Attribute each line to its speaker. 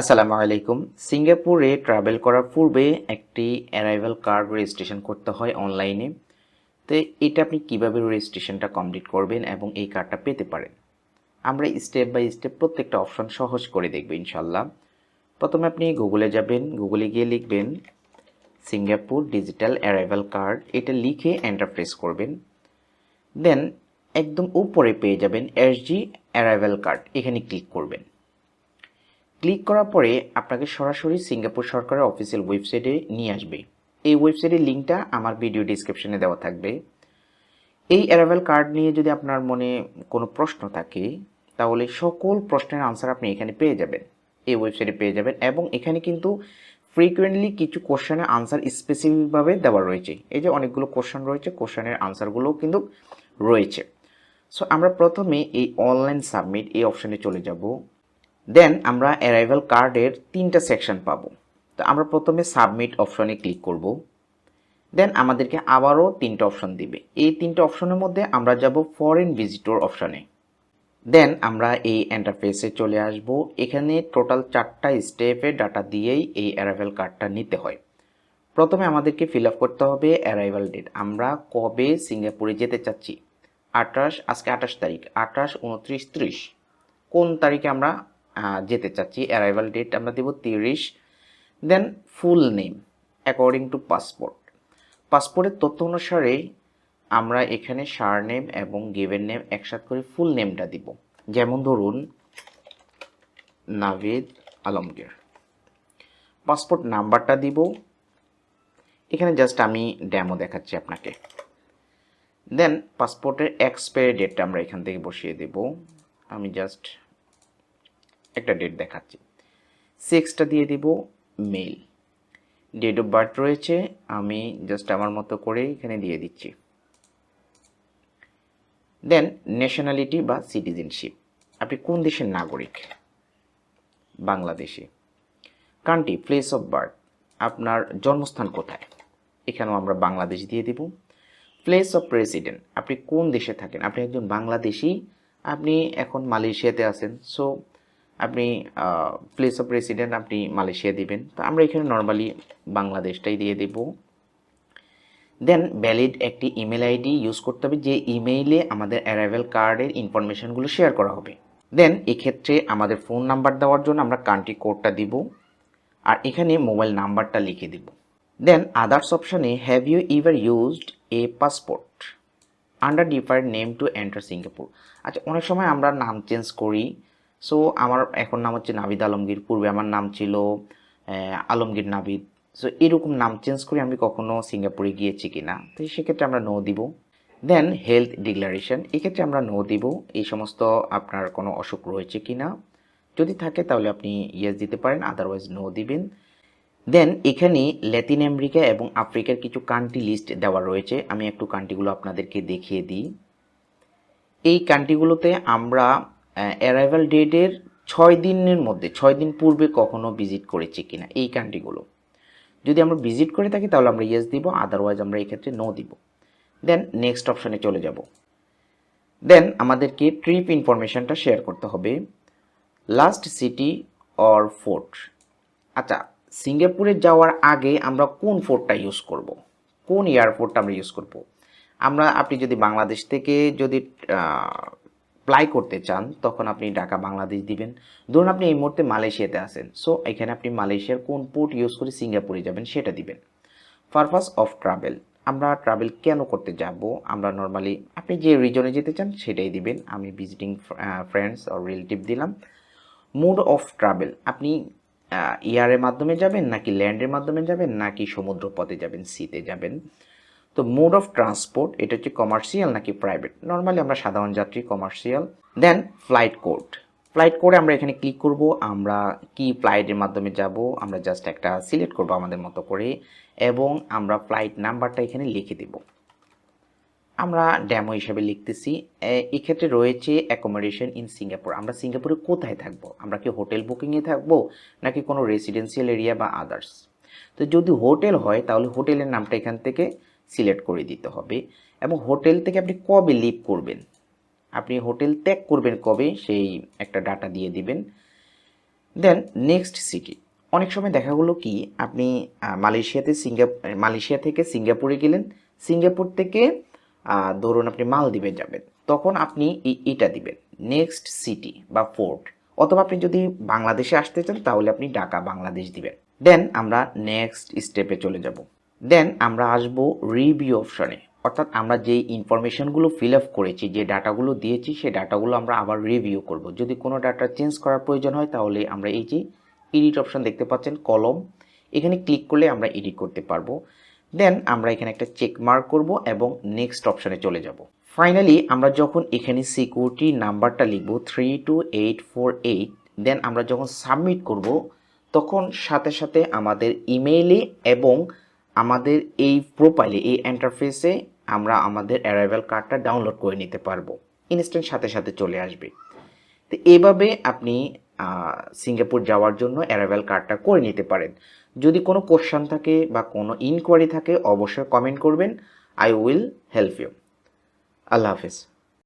Speaker 1: আসসালামু আলাইকুম। সিঙ্গাপুরে ট্রাভেল করার পূর্বে একটি অ্যারাইভাল কার্ড রেজিস্ট্রেশন করতে হয় অনলাইনে তো এটা আপনি কীভাবে রেজিস্ট্রেশনটা কমপ্লিট করবেন এবং এই কার্ডটা পেতে পারেন? আমরা স্টেপ বাই স্টেপ প্রত্যেকটা অপশন সহজ করে দেখব ইনশাল্লাহ প্রথমে আপনি গুগলে যাবেন গুগলে গিয়ে লিখবেন, সিঙ্গাপুর ডিজিটাল অ্যারাইভাল কার্ড এটা লিখে এন্টার প্রেস করবেন। দেন একদম উপরে পেয়ে যাবেন এসজি অ্যারাইভাল কার্ড এখানে ক্লিক করবেন। ক্লিক করার পরে আপনাকে সরাসরি সিঙ্গাপুর সরকারের অফিসিয়াল ওয়েবসাইটে নিয়ে আসবে। এই ওয়েবসাইটের লিঙ্কটা আমার ভিডিও ডিসক্রিপশনে দেওয়া থাকবে। এই অ্যারাইভাল কার্ড নিয়ে যদি আপনার মনে কোনো প্রশ্ন থাকে, তাহলে সকল প্রশ্নের আনসার আপনি এখানে পেয়ে যাবেন। এই ওয়েবসাইটে পেয়ে যাবেন এবং এখানে কিন্তু ফ্রিকুয়েন্টলি কিছু কোশ্চেনের আনসার স্পেসিফিকভাবে দেওয়া রয়েছে। এই যে অনেকগুলো কোশ্চেন রয়েছে কোশ্চেনের আনসারগুলোও কিন্তু রয়েছে। সো আমরা প্রথমে এই অনলাইন সাবমিট এই অপশানে চলে যাব। দেন আমরা অ্যারাইভাল কার্ডের তিনটা সেকশন পাবো। তো আমরা প্রথমে সাবমিট অপশনে ক্লিক করব। দেন আমাদেরকে আবারও তিনটা অপশন দিবে। এই তিনটা অপশনের মধ্যে আমরা যাব ফরেন ভিজিটর অপশনে দেন আমরা এই এন্টারফেসে চলে আসব। এখানে টোটাল চারটা স্টেপে ডাটা দিয়েই এই অ্যারাইভাল কার্ডটা নিতে হয়। প্রথমে আমাদেরকে ফিল আপ করতে হবে অ্যারাইভাল ডেট আমরা কবে সিঙ্গাপুরে যেতে চাচ্ছি? আঠাশ, আজকে আঠাশ তারিখ। আঠাশ, উনত্রিশ, ত্রিশ। কোন তারিখে আমরা যেতে চাচ্ছি। অ্যারাইভাল ডেট আমরা দেব তিরিশ। Then full name according to passport পাসপোর্টের তথ্য অনুসারে আমরা এখানে সার নেম এবং গিভেন নেম একসাথে করে ফুল নেমটা দিব। যেমন ধরুন, নাভিদ আলমগীর। পাসপোর্ট নাম্বারটা দিব। এখানে জাস্ট আমি ড্যামো দেখাচ্ছি আপনাকে। দেন পাসপোর্টের এক্সপায়ারি ডেটটা আমরা এখান থেকে বসিয়ে দেব। আমি জাস্ট একটা ডেট দেখাচ্ছি। সিক্সটা দিয়ে দিব মেল ডেট অফ বার্থ রয়েছে, আমি জাস্ট আমার মতো করে এখানে দিয়ে দিচ্ছি। দেন ন্যাশনালিটি বা সিটিজেনশিপ আপনি কোন দেশের নাগরিক? বাংলাদেশে। কান্ট্রি প্লেস অফ বার্থ আপনার জন্মস্থান কোথায়? এখানেও আমরা বাংলাদেশ দিয়ে দিব। প্লেস অফ প্রেসিডেন্ট আপনি কোন দেশে থাকেন? আপনি একজন বাংলাদেশি, আপনি এখন মালয়েশিয়াতে আছেন। সো আপনি প্লেস অফ রেসিডেন্ট আপনি মালয়েশিয়া দিবেন। তো আমরা এখানে নর্মালি বাংলাদেশটাই দিয়ে দেব। দেন ভ্যালিড একটি ইমেল আইডি ইউজ করতে হবে, যে ইমেইলে আমাদের অ্যারাইভেল কার্ডের ইনফরমেশনগুলো শেয়ার করা হবে। দেন এক্ষেত্রে আমাদের ফোন নাম্বার দেওয়ার জন্য আমরা কান্ট্রি কোডটা দিব, আর এখানে মোবাইল নাম্বারটা লিখে দিব। দেন আদার্স অপশানে have you ever used a passport under different name to enter Singapore আচ্ছা অনেক সময় আমরা নাম চেঞ্জ করি সো আমার এখন নাম হচ্ছে নাবিদ আলমগীর। পূর্বে আমার নাম ছিল আলমগীর নাবিদ। সো এরকম নাম চেঞ্জ করে আমি কখনো সিঙ্গাপুরে গিয়েছি কি না তো সেক্ষেত্রে আমরা নো দিব। দেন হেলথ ডিক্লারেশন এক্ষেত্রে আমরা নো দিব। এই সমস্ত আপনার কোনো অসুখ রয়েছে কি না যদি থাকে, তাহলে আপনি ইয়েস দিতে পারেন আদারওয়াইজ নো দিবেন। দেন এখানে ল্যাতিন আমেরিকা এবং আফ্রিকার কিছু কান্ট্রি লিস্ট দেওয়া রয়েছে। আমি একটু কান্ট্রিগুলো আপনাদেরকে দেখিয়ে দিই। এই কান্ট্রিগুলোতে আমরা অ্যারাইভাল ডেটের ছয় দিনের মধ্যে, ছয় দিন পূর্বে কখনো ভিজিট করেছি কিনা, এই কান্ট্রিগুলো। যদি আমরা ভিজিট করে থাকি, তাহলে আমরা ইয়েস দিব আদারওয়াইজ আমরা এই ক্ষেত্রে নো দিব। দেন নেক্সট অপশানে চলে যাব। দেন আমাদেরকে ট্রিপ ইনফরমেশনটা শেয়ার করতে হবে। লাস্ট সিটি অর ফোর্ট আচ্ছা সিঙ্গাপুরে যাওয়ার আগে আমরা কোন ফোর্টটা ইউজ করব? কোন এয়ারপোর্টটা আমরা ইউজ করব? আমরা, আপনি যদি বাংলাদেশ থেকে যদি ফ্লাই করতে চান, তখন আপনি ঢাকা, বাংলাদেশ দিবেন। ধরুন আপনি এই মুহূর্তে মালয়েশিয়াতে আছেন। সো এখানে আপনি মালয়েশিয়ার কোন পোর্ট ইউজ করে সিঙ্গাপুরে যাবেন সেটা দিবেন। পারপাস অফ ট্রাভেল আমরা ট্রাভেল কেন করতে যাব? আমরা নর্মালি আপনি যে রিজনে যেতে চান সেটাই দিবেন। আমি ভিজিটিং ফ্রেন্ডস অর রিলেটিভ দিলাম। মোড অফ ট্রাভেল আপনি এয়ারের মাধ্যমে যাবেন নাকি ল্যান্ডের মাধ্যমে যাবেন নাকি সমুদ্র পথে যাবেন সিতে যাবেন? তো মোড অফ ট্রান্সপোর্ট এটা হচ্ছে কমার্শিয়াল নাকি প্রাইভেট নর্মালি আমরা সাধারণ যাত্রী commercial then flight code flight কোডে আমরা এখানে ক্লিক করব, আমরা কি ফ্লাইটের মাধ্যমে যাব, আমরা জাস্ট একটা সিলেক্ট করব আমাদের মতো করে, এবং আমরা ফ্লাইট নাম্বারটা এখানে লিখে দেব। আমরা ড্যামো হিসাবে লিখতেছি এক্ষেত্রে রয়েছে অ্যাকোমোডেশন ইন সিঙ্গাপুর আমরা সিঙ্গাপুরে কোথায় থাকব? আমরা কি হোটেল বুকিংয়ে থাকব, নাকি কোনো রেসিডেন্সিয়াল এরিয়া বা আদার্স তো যদি হোটেল হয়, তাহলে হোটেলের নামটা এখান থেকে সিলেক্ট করে দিতে হবে এবং হোটেল থেকে আপনি কবে লিভ করবেন? আপনি হোটেল ত্যাগ করবেন কবে? সেই একটা ডাটা দিয়ে দিবেন। দেন নেক্সট সিটি অনেক সময় দেখা গেলো কি, আপনি মালয়েশিয়াতে সিঙ্গাপ, মালয়েশিয়া থেকে সিঙ্গাপুরে গেলেন, সিঙ্গাপুর থেকে ধরুন আপনি মালদ্বীপে যাবেন, তখন আপনি এটা দিবেন নেক্সট সিটি বা ফোর্ট অথবা আপনি যদি বাংলাদেশে আসতে চান, তাহলে আপনি ঢাকা, বাংলাদেশ দিবেন। দেন আমরা নেক্সট স্টেপে চলে যাব। দেন আমরা আসব রিভিউ অপশনে অর্থাৎ আমরা যেই ইনফরমেশনগুলো ফিল আপ করেছি, যে ডাটাগুলো দিয়েছি, সেই ডাটাগুলো আমরা আবার রিভিউ করব। যদি কোনো ডাটা চেঞ্জ করার প্রয়োজন হয়, তাহলে আমরা এই যে এডিট অপশন দেখতে পাচ্ছেন কলম এখানে ক্লিক করলে আমরা এডিট করতে পারব। দেন আমরা এখানে একটা চেক মার্ক করব এবং নেক্সট অপশনে চলে যাব। ফাইনালি আমরা যখন এখানে সিকিউরিটি নাম্বারটা লিখব three two eight four eight then আমরা যখন সাবমিট করব, তখন সাথে সাথে আমাদের ইমেইলে এবং আমাদের এই প্রোফাইলে এই ইন্টারফেসে আমরা আমাদের অ্যারাইভাল কার্ডটা ডাউনলোড করে নিতে পারব। ইনস্ট্যান্ট সাথে সাথে চলে আসবে। তো এইভাবে আপনি সিঙ্গাপুর যাওয়ার জন্য অ্যারাইভাল কার্ডটা করে নিতে পারেন। যদি কোনো কোশ্চান থাকে বা কোনো ইনকোয়ারি থাকে, অবশ্যই কমেন্ট করবেন। আই উইল হেল্প ইউ আল্লাহ হাফিজ।